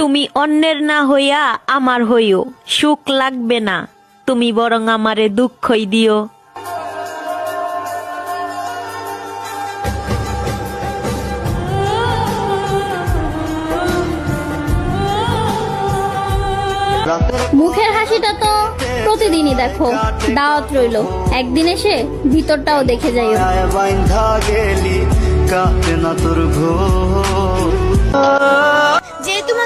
তুমি অন্যের না হইয়া আমার হইও। সুখ লাগবে না। তুমি বরং আমারে দুঃখই দিও। মুখের হাসিটা তো প্রতিদিনই দেখো। দাওয়াত রইল। একদিন এসে ভিতরটাও দেখে কাটে না তোর ঘোর।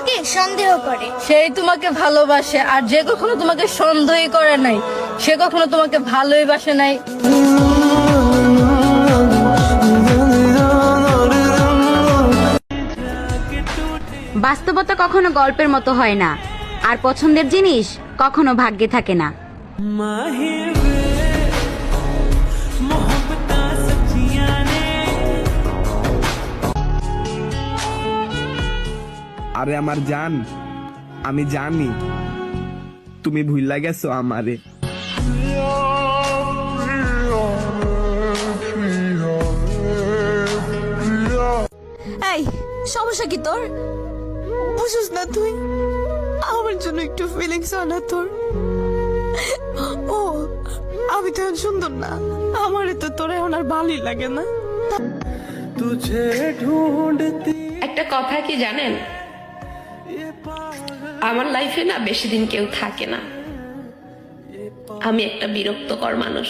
তোমাকে সন্দেহ করে। সেই তোমাকে ভালোবাসে আর যে কখনো তোমাকে সন্দেহই করে নাই সে কখনো তোমাকে ভালোই বাসে নাই। বাস্তবতা কখনো গল্পের মতো হয় না আর পছন্দের জিনিস কখনো ভাগ্যে থাকে না। আরে আমার জান আমি জানি। তুমি ভুইলা গেছো আমারে। এই সমস্যা কি তোর? বুঝিস না তুই? আমার জন্য একটু ফিলিংস হয় না তোর। ও আমি তো এখন সুন্দর না। আমার তো তোর এখন আর ভালোই লাগে না। একটা কথা কি জানেন? আমার লাইফে না বেশি দিন কেউ থাকে না। আমি একটা বিরক্তকর মানুষ।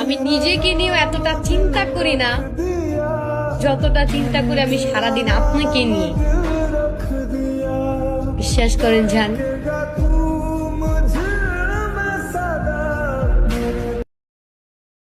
আমি নিজেকে নিয়েও এতটা চিন্তা করি না। যতটা চিন্তা করি আমি সারাদিন আপনাকে নিয়ে। বিশ্বাস করেন জান